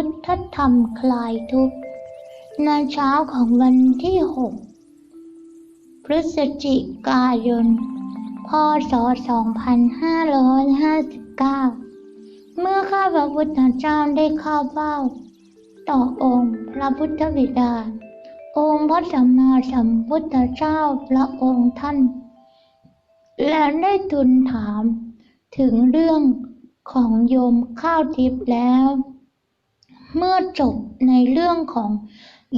พุทธธรรมคลายทุกข์ในเช้าของวันที่ 6 พฤศจิกายน พศ 2559 เมื่อข้าพระพุทธเจ้าได้เข้าเฝ้า ต่อองค์พระพุทธบิดา องค์พระสัมมาสัมพุทธเจ้าพระองค์ท่าน และได้ทูลถามถึงเรื่องของโยมข้าวทิพย์แล้ว เมื่อจบในเรื่องของ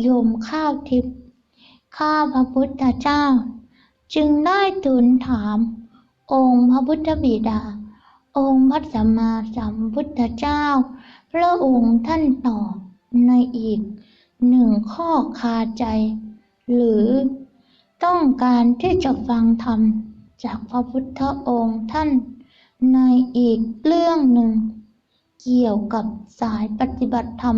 โยมข้าวทิพย์ข้าพระพุทธเจ้า จึงได้ทูลถาม องค์พระพุทธบิดา องค์พระสัมมาสัมพุทธเจ้า พระองค์ท่านตอบในอีกหนึ่งข้อคาใจ หรือต้องการที่จะฟังธรรมจากพระพุทธองค์ท่านในอีกเรื่องหนึ่ง เกี่ยวกับสายปฏิบัติธรรม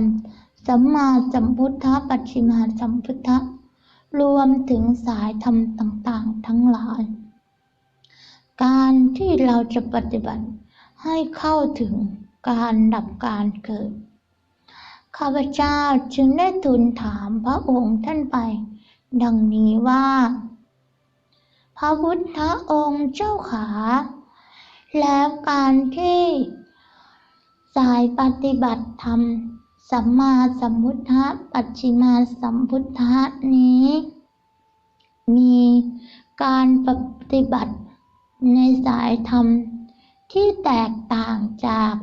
สัมมาสัมพุทธปัจฉิมาสัมพุทธะรวมถึงสายธรรมต่างๆ ทั้งหลาย การที่เราจะปฏิบัติให้เข้าถึงการดับการเกิด ข้าพเจ้าจึงได้ทูลถามพระองค์ท่านไป ดังนี้ว่า พระพุทธองค์เจ้าขา แล้วการที่ สายปฏิบัติธรรม สัมมาสัมพุทธะปัจฉิมาสัมพุทธะนี้ มีการปฏิบัติในสายธรรมที่แตกต่างจาก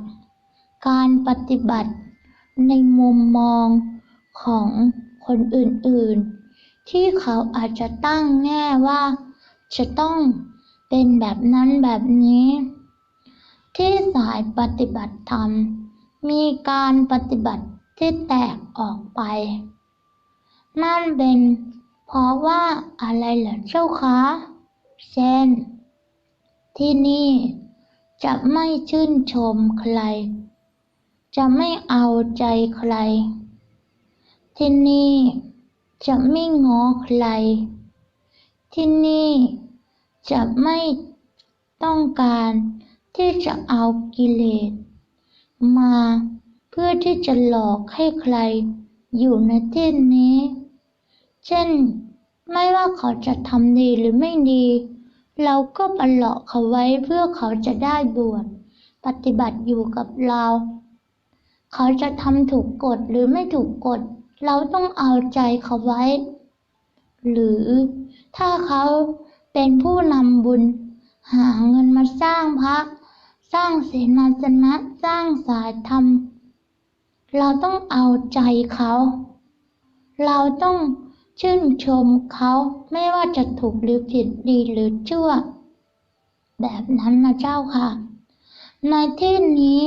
การปฏิบัติในมุมมองของคนอื่นๆ ที่เขาอาจจะตั้งแง่ว่า จะต้องเป็นแบบนั้นแบบนี้ ที่สายปฏิบัติธรรม มีการปฏิบัติที่แตกออกไป นั่นเป็นเพราะว่าอะไรเหรอเจ้าคะเช่น ที่นี่จะไม่ชื่นชมใคร จะไม่เอาใจใคร ที่นี่จะไม่ง้อใคร ที่นี่จะไม่ต้องการ ที่จะเอากิเลสมาเพื่อที่จะหลอกให้ใครอยู่ในที่นี้ เช่น ไม่ว่าเขาจะทำดีหรือไม่ดี เราก็ปหลอกเขาไว้เพื่อเขาจะได้บวชปฏิบัติอยู่กับเรา เขาจะทำถูกกฎหรือไม่ถูกกฎ เราต้องเอาใจเขาไว้ หรือถ้าเขาเป็นผู้นำบุญ หาเงินมาสร้างพระ สร้างเสนาสนะสร้างสายธรรม เราต้องเอาใจเขา เราต้องชื่นชมเขาไม่ว่าจะถูกหรือผิดดีหรือชั่ว แบบนั้นนะเจ้าค่ะ ในที่นี้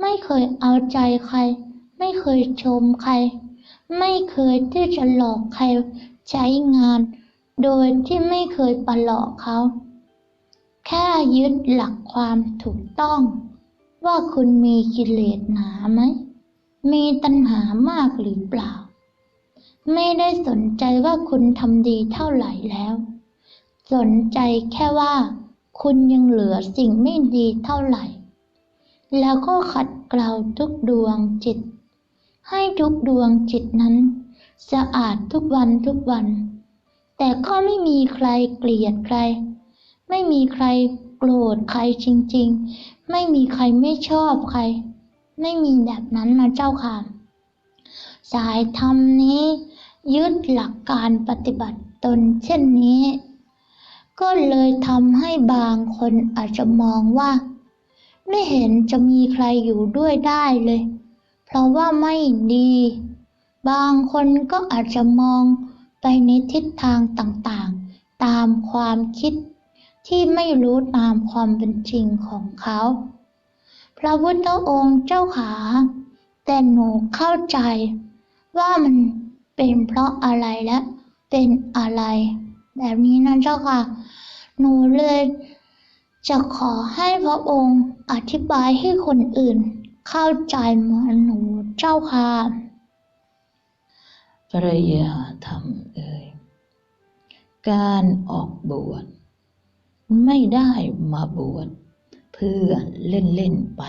ไม่เคยเอาใจใคร ไม่เคยชมใคร ไม่เคยที่จะหลอกใครใช้งาน โดยที่ไม่เคยประหลอกเขา แค่ยึดหลักความถูกต้อง ว่าคุณมีกิเลสหนาไหม มีตัณหามากหรือเปล่า ไม่ได้สนใจว่าคุณทำดีเท่าไหร่แล้ว สนใจแค่ว่า คุณยังเหลือสิ่งไม่ดีเท่าไหร่ แล้วก็ขัดเกลาทุกดวงจิต ให้ทุกดวงจิตนั้น สะอาดทุกวันทุกวัน แต่ก็ไม่มีใครเกลียดใคร ไม่มีใครโกรธใครจริง ๆ ไม่มีใครไม่ชอบใคร ไม่มีแบบนั้นนะเจ้าค่ะ สายธรรมนี้ยึดหลักการปฏิบัติตนเช่นนี้ ก็เลยทำให้บางคนอาจจะมองว่า ไม่เห็นจะมีใครอยู่ด้วยได้เลย เพราะว่าไม่ดี บางคนก็อาจจะมองไปในทิศทางต่างๆ ตามความคิด ที่ไม่รู้ตามความเป็นจริงของเขา พระพุทธองค์เจ้าขา แต่หนูเข้าใจ ว่ามันเป็นเพราะอะไรและเป็นอะไร แบบนี้นะเจ้าค่ะ หนูเลยจะขอให้พระองค์อธิบายให้คนอื่น เข้าใจเหมือนหนูเจ้าค่ะภรยาธรรมเอ่ยการออกบวช ไม่ได้มาบวชเพื่อเล่นเล่นๆไป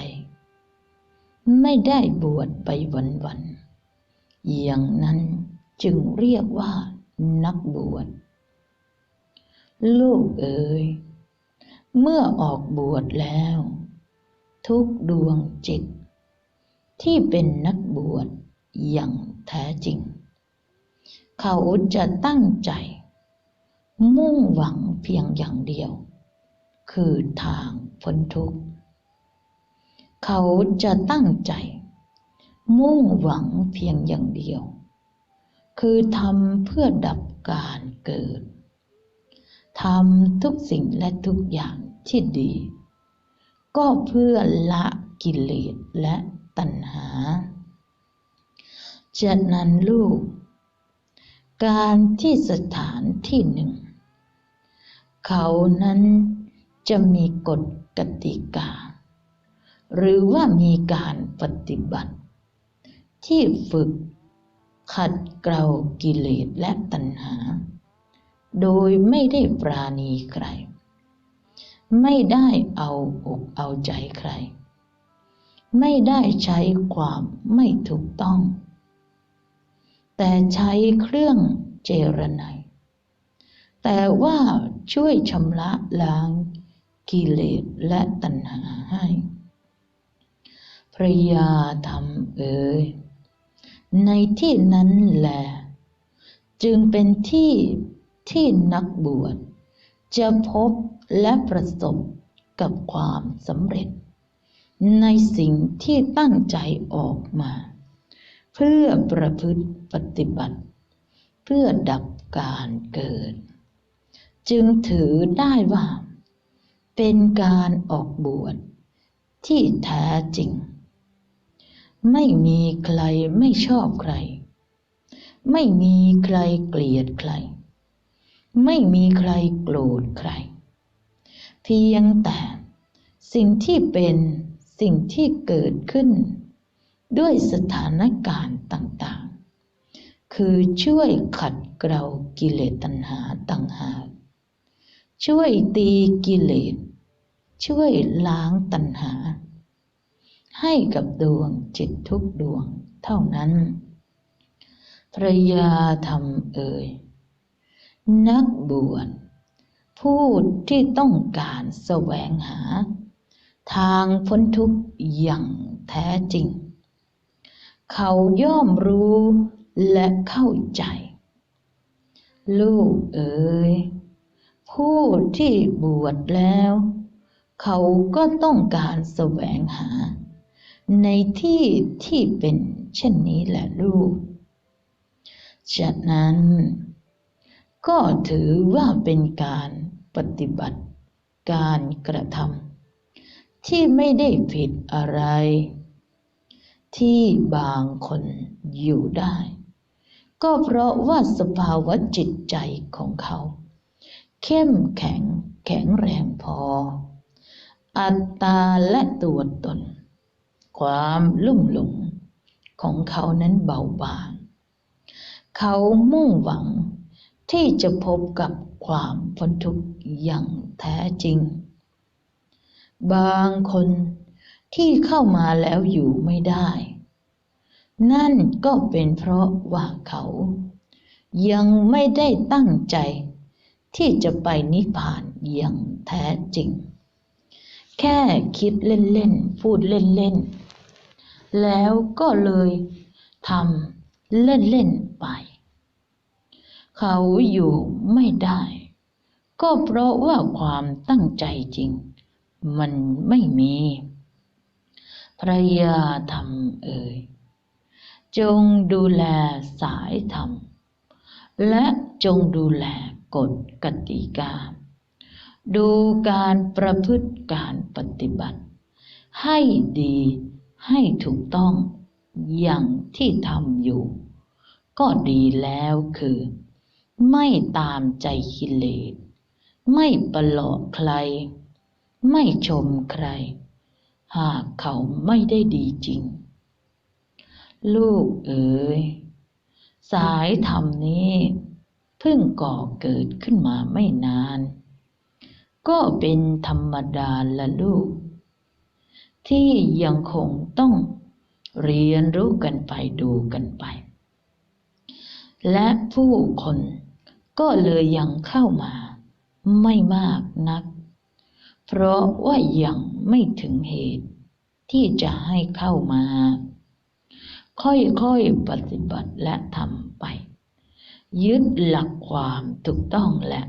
ไม่ได้บวชไปวันๆอย่างนั้นจึงเรียกว่านักบวชลูกเอ๋ยเมื่อออกบวชแล้ว ทุกดวงจิต ที่เป็นนักบวชอย่างแท้จริง เขาจะตั้งใจ มุ่งหวังเพียงอย่างเดียว คือทางพ้นทุกข์ เขาจะตั้งใจ มุ่งหวังเพียงอย่างเดียว คือทำเพื่อดับการเกิดทำทุกสิ่งและทุกอย่างที่ดี ก็เพื่อละกิเลสและตัณหาฉะนั้นลูก การที่สถานที่หนึ่ง เขานั้น จะมีกฎกติกา หรือว่ามีการปฏิบัติ ที่ฝึกขัดเกลากิเลสและตัณหา โดยไม่ได้ปราณีใคร ไม่ได้เอาอกเอาใจใคร ไม่ได้ใช้ความไม่ถูกต้อง แต่ใช้เครื่องเจรไนแต่ว่าช่วยชำระล้าง กิเลสและตัณหาให้พระยาธรรมเอ๋ยในที่นั้นแหละจึงเป็นที่ที่นักบวชจะพบและประสบกับความสำเร็จ ในสิ่งที่ตั้งใจออกมา เพื่อประพฤติปฏิบัติ เพื่อดับการเกิด จึงถือได้ว่า เป็นการออกบวชที่แท้จริง ไม่มีใครไม่ชอบใคร ไม่มีใครเกลียดใคร ไม่มีใครโกรธใคร เพียงแต่สิ่งที่เป็นสิ่งที่เกิดขึ้น ด้วยสถานการณ์ต่างๆ คือช่วยขัดเกลากิเลสตัณหาต่างหากช่วยตีกิเลส ช่วยล้างตัณหา ให้กับดวงจิตทุกดวงเท่านั้นพระยาธรรมเอ่ย นักบวชผู้ที่ต้องการแสวงหา ทางพ้นทุกข์อย่างแท้จริง เขาย่อมรู้และเข้าใจ ลูกเอ๋ยผู้ที่บวชแล้ว เขาก็ต้องการแสวงหา ในที่ที่เป็นเช่นนี้แหละลูก ฉะนั้น ก็ถือว่าเป็นการปฏิบัติการกระทำที่ไม่ได้ผิดอะไร ที่บางคนอยู่ได้ ก็เพราะว่าสภาวะจิตใจของเขา เข้มแข็งแข็งแรงพอ อัตตาและตัวตน ความลุ่มหลงของเขานั้นเบาบาง เขามุ่งหวังที่จะพบกับความพ้นทุกข์อย่างแท้จริง บางคนที่เข้ามาแล้วอยู่ไม่ได้ นั่นก็เป็นเพราะว่าเขา ยังไม่ได้ตั้งใจที่จะไปนิพพานอย่างแท้จริง แค่คิดเล่นๆ พูดเล่นๆ แล้วก็เลยทำเล่นๆ ไป เขาอยู่ไม่ได้ ก็เพราะว่าความตั้งใจจริง มันไม่มีพระยาธรรมเอ่ย จงดูแลสายธรรม และจงดูแลกฎกติกา ดูการประพฤติการปฏิบัติ ให้ดีให้ถูกต้องอย่างที่ทำอยู่ ก็ดีแล้วคือ ไม่ตามใจกิเลสไม่ประหลอกใคร ไม่ชมใคร หากเขาไม่ได้ดีจริง ลูกเอ๋ยสายธรรมนี้เพิ่งก่อเกิดขึ้นมาไม่นาน ก็เป็นธรรมดาละลูก ที่ยังคงต้องเรียนรู้กันไปดูกันไป และผู้คนก็เลยยังเข้ามาไม่มากนัก เพราะว่ายังไม่ถึงเหตุที่จะให้เข้ามา ค่อยๆปฏิบัติและทำไป ยึดหลักความถูกต้องและ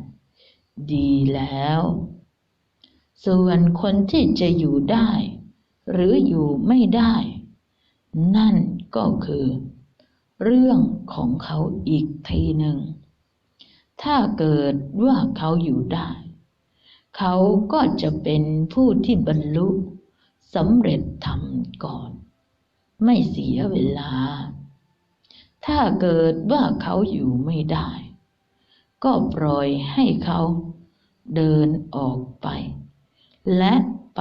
ดีแล้ว ส่วนคนที่จะอยู่ได้ หรืออยู่ไม่ได้ นั่นก็คือ เรื่องของเขาอีกทีหนึ่ง ถ้าเกิดว่าเขาอยู่ได้ เขาก็จะเป็นผู้ที่บรรลุสำเร็จธรรมก่อน ไม่เสียเวลา ถ้าเกิดว่าเขาอยู่ไม่ได้ ก็ปล่อยให้เขาเดินออกไป และไป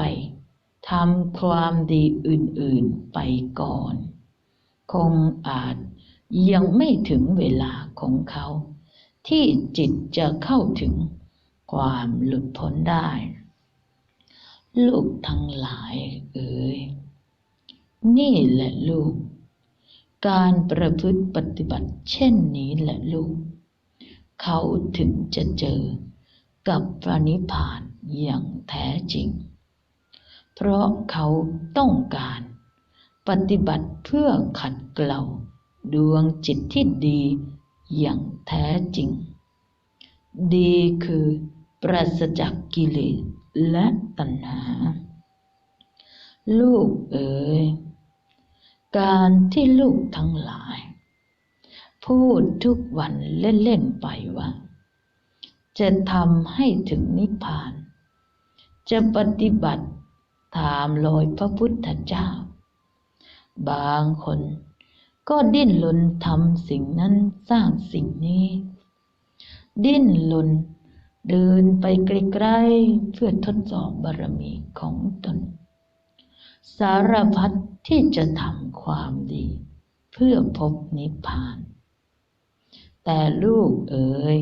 ทำความดีอื่นๆไปก่อน คงอาจยังไม่ถึงเวลาของเขา ที่จิตจะเข้าถึงความหลุดพ้นได้ ลูกทั้งหลายเอ๋ยนี่แหละลูก การประพฤติปฏิบัติเช่นนี้แหละลูก เขาถึงจะเจอกับพระนิพพานอย่างแท้จริง เพราะเขาต้องการปฏิบัติเพื่อขัดเกลาดวงจิตที่ดีอย่างแท้จริง ดีคือปราศจากกิเลสและตัณหา ลูกเอ๋ย การที่ลูกทั้งหลาย พูดทุกวันเล่น ๆ ไปว่า จะทำให้ถึงนิพพาน จะปฏิบัติตามรอยพระพุทธเจ้า บางคนก็ดิ้นรนทำสิ่งนั้นสร้างสิ่งนี้ ดิ้นรนเดินไปไกลๆเพื่อทดสอบบารมีของตน สารพัดที่จะทำความดี เพื่อพบนิพพาน แต่ลูกเอ๋ย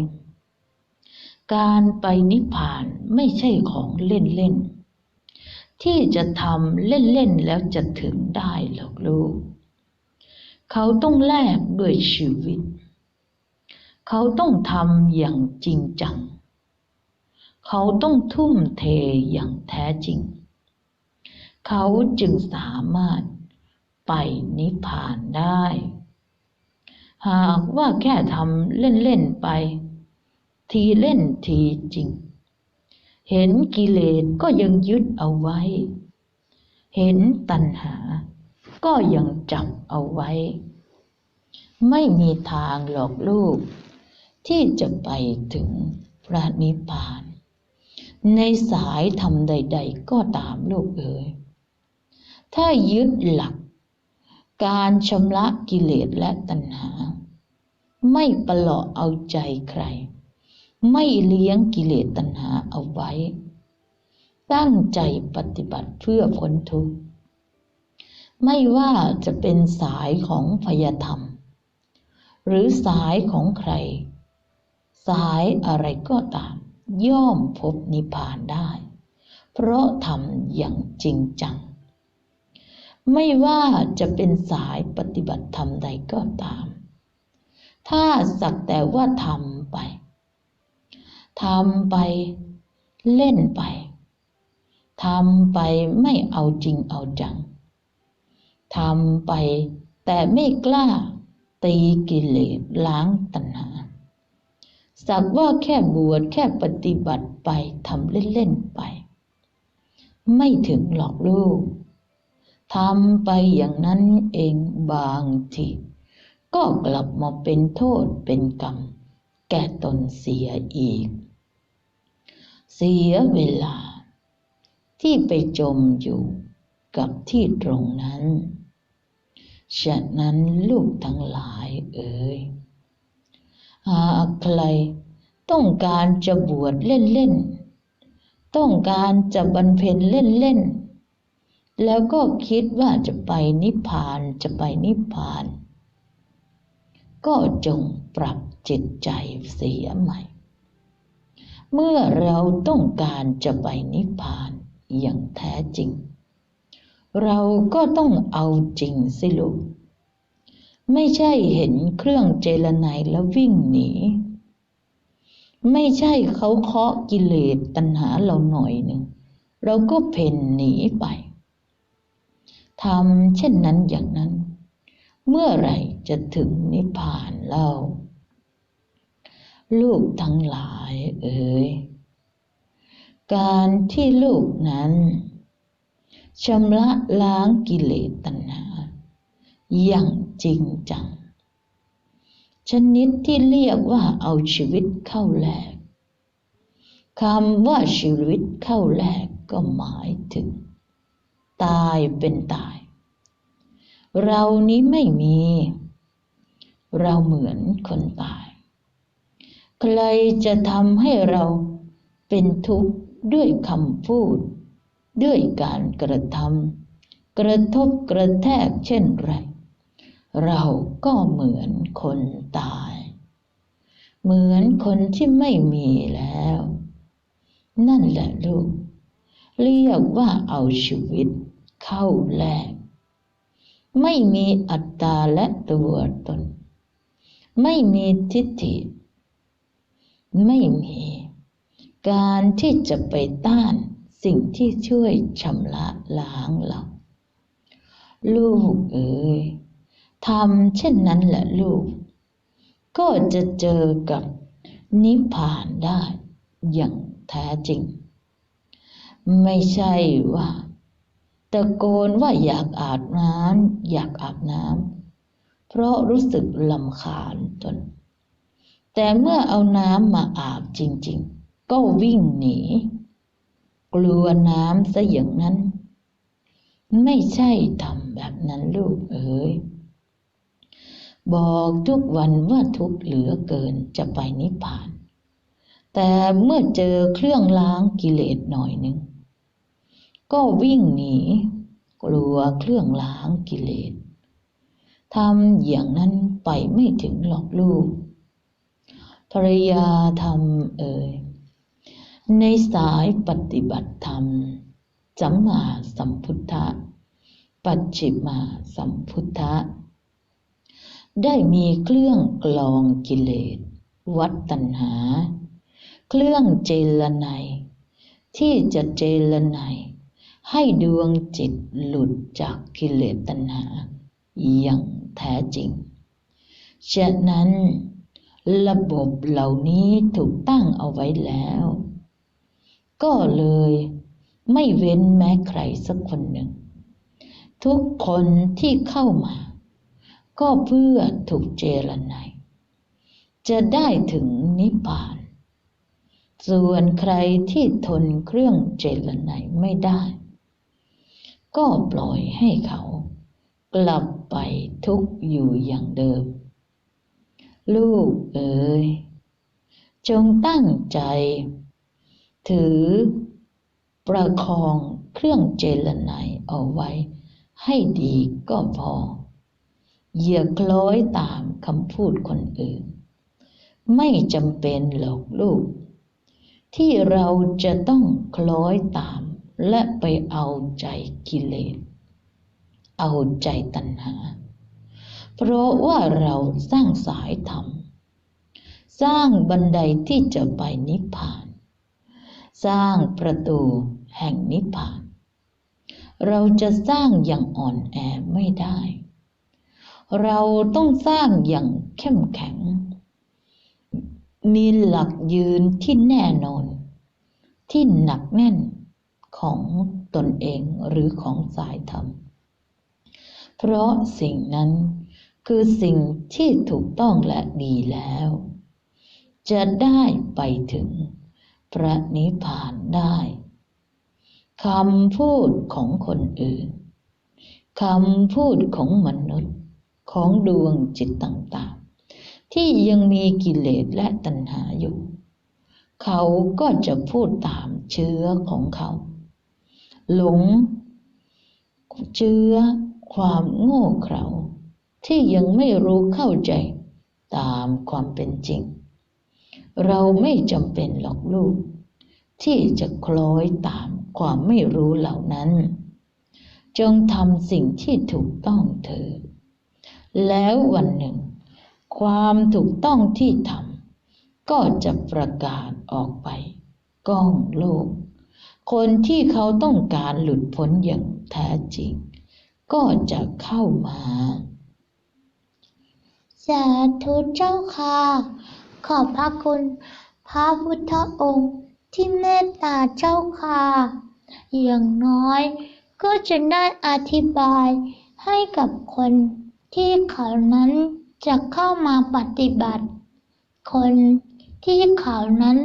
การไปนิพพานไม่ใช่ของเล่นๆ ที่จะทำเล่นๆ แล้วจะถึงได้หรอกลูก เขาต้องแลกด้วยชีวิต เขาต้องทำอย่างจริงจัง เขาต้องทุ่มเทอย่างแท้จริง เขาจึงสามารถไปนิพพานได้ หากว่าแค่ทำเล่นๆไป ทีเล่นทีจริง เห็นกิเลสก็ยังยึดเอาไว้ เห็นตัณหา ก็ยังจับเอาไว้ ไม่มีทางหลอกลูก ที่จะไปถึงพระนิพพาน ในสายธรรมใด ๆ ก็ตามลูกเอ๋ยถ้ายึดหลัก การชำระกิเลสและตัณหา ไม่ประหลอกเอาใจใคร ไม่เลี้ยงกิเลสตัณหาเอาไว้ ตั้งใจปฏิบัติเพื่อพ้นทุกข์ไม่ว่าจะเป็นสายของพยธรรม หรือสายของใคร สายอะไรก็ตาม ย่อมพบนิพพานได้ เพราะทำอย่างจริงจัง ไม่ว่าจะเป็นสายปฏิบัติธรรมใดก็ตาม ถ้าสักแต่ว่าทำไปทำไปเล่นไปทำไปไม่เอาจริงเอาจังทำไปแต่ไม่กล้าตีกิเลสล้างตัณหา สักว่าแค่บวชแค่ปฏิบัติไปทำเล่น ๆ ไป ไม่ถึงหรอกลูก ทำไปอย่างนั้นเองบางที ก็กลับมาเป็นโทษเป็นกรรม แก่ตนเสียอีก เสียเวลา ที่ไปจมอยู่กับที่ตรงนั้น ฉะนั้นลูกทั้งหลายเอ๋ยหากใครต้องการจะบวชเล่นๆ ต้องการจะบรรเพ็ญเล่นๆ แล้วก็คิดว่าจะไปนิพพานจะไปนิพพาน ก็จงปรับจิตใจเสียใหม่ เมื่อเราต้องการจะไปนิพพานอย่างแท้จริง เราก็ต้องเอาจริงสิลูกไม่ใช่เห็นเครื่องเจรไนยแล้ววิ่งหนี ไม่ใช่เขาเคาะกิเลสตัณหาเราหน่อยหนึ่ง เราก็เพ่นหนีไป ทำเช่นนั้นอย่างนั้น เมื่อไหร่จะถึงนิพพานเล่า ลูกทั้งหลายเอ๋ยการที่ลูกนั้นชำระล้างกิเลสตัณหา อย่างจริงจัง ชนิดที่เรียกว่าเอาชีวิตเข้าแลกคำว่าชีวิตเข้าแลกก็หมายถึง ตายเป็นตาย เรานี้ไม่มี เราเหมือนคนตาย ใครจะทำให้เราเป็นทุกข์ด้วยคำพูด ด้วยการกระทำกระทบกระแทกเช่นไร เราก็เหมือนคนตาย เหมือนคนที่ไม่มีแล้ว นั่นแหละลูก เรียกว่าเอาชีวิต เข้าแลกไม่มีอัตตาและตัวตน ไม่มีทิฏฐิ ไม่มีการที่จะไปต้านสิ่งที่ช่วยชำระล้างเราลูกเอ๋ยทำเช่นนั้นแหละลูก ก็จะเจอกับนิพพานได้อย่างแท้จริง ไม่ใช่ว่า ตะโกนว่าอยากอาบน้ำอยากอาบน้ำเพราะรู้สึกลำคาญตน แต่เมื่อเอาน้ำมาอาบจริง ๆ ก็วิ่งหนี กลัวน้ำซะอย่างนั้น ไม่ใช่ทำแบบนั้นลูกเอ๋ยบอกทุกวันว่าทุกเหลือเกินจะไปนิพพาน แต่เมื่อเจอเครื่องล้างกิเลสหน่อยหนึ่ง ก็วิ่งหนี กลัวเครื่องล้างกิเลสทำอย่างนั้นไปไม่ถึงหรอกลูก ภรรยาทำเอ่ย ในสายปฏิบัติธรรมสัมมาสัมพุทธะ ปัจฉิมาสัมพุทธะ ได้มีเครื่องกลองกิเลส วัดตัณหา เครื่องเจรไนที่จะเจรไน ให้ดวงจิตหลุดจากกิเลสตัณหา อย่างแท้จริง ฉะนั้นระบบเหล่านี้ถูกตั้งเอาไว้แล้ว ก็เลยไม่เว้นแม้ใครสักคนหนึ่ง ทุกคนที่เข้ามา ก็เพื่อถูกเจรไนยจะได้ถึงนิพพาน ส่วนใครที่ทนเครื่องเจรไนยไม่ได้ ก็ปล่อยให้เขา กลับไปทุกอยู่อย่างเดิม ลูกเอ๋ยจงตั้งใจ ถือ ประคองเครื่องเจรไนยเอาไว้ ให้ดีก็พออย่าคล้อยตามคำพูดคนอื่น ไม่จำเป็นหรอกลูก ที่เราจะต้องคล้อยตาม และไปเอาใจกิเลส เอาใจตัณหา เพราะว่าเราสร้างสายธรรม สร้างบันไดที่จะไปนิพพาน สร้างประตูแห่งนิพพาน เราจะสร้างอย่างอ่อนแอไม่ได้ เราต้องสร้างอย่างเข้มแข็ง มีหลักยืนที่แน่นอน ที่หนักแน่น ของตนเองหรือของสายธรรม เพราะสิ่งนั้นคือสิ่งที่ถูกต้องและดีแล้ว จะได้ไปถึงพระนิพพานได้คำพูดของคนอื่นคำพูดของมนุษย์ของดวงจิตต่างๆ ที่ยังมีกิเลสและตัณหาอยู่ เขาก็จะพูดตามเชื้อของเขา หลงเชื้อความโง่เขลาที่ยังไม่รู้เข้าใจตามความเป็นจริง เราไม่จำเป็นหรอกลูก ที่จะคล้อยตามความไม่รู้เหล่านั้น จงทำสิ่งที่ถูกต้องเถิดแล้ววันหนึ่ง ความถูกต้องที่ทำก็จะประกาศออกไปก้องโลก คนที่เขาต้องการหลุดพ้นอย่างแท้จริง ก็จะเข้ามา สาธุเจ้าค่ะ ขอบพระคุณพระพุทธองค์ที่เมตตาเจ้าค่ะ อย่างน้อยก็จะได้อธิบายให้กับคนที่เขานั้นจะเข้ามาปฏิบัติ คนที่เขานั้น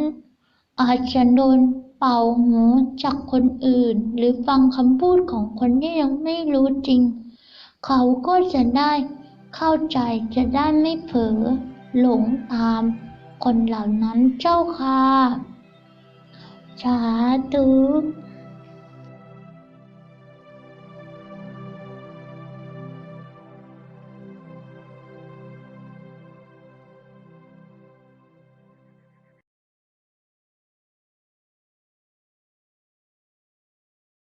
อาจจะโดน เป่าหูจากคนอื่น หรือฟังคำพูดของคนที่ยังไม่รู้จริง เขาก็จะได้เข้าใจจะได้ไม่เผลอหลงตาม คนเหล่านั้นเจ้าค่ะสาธุ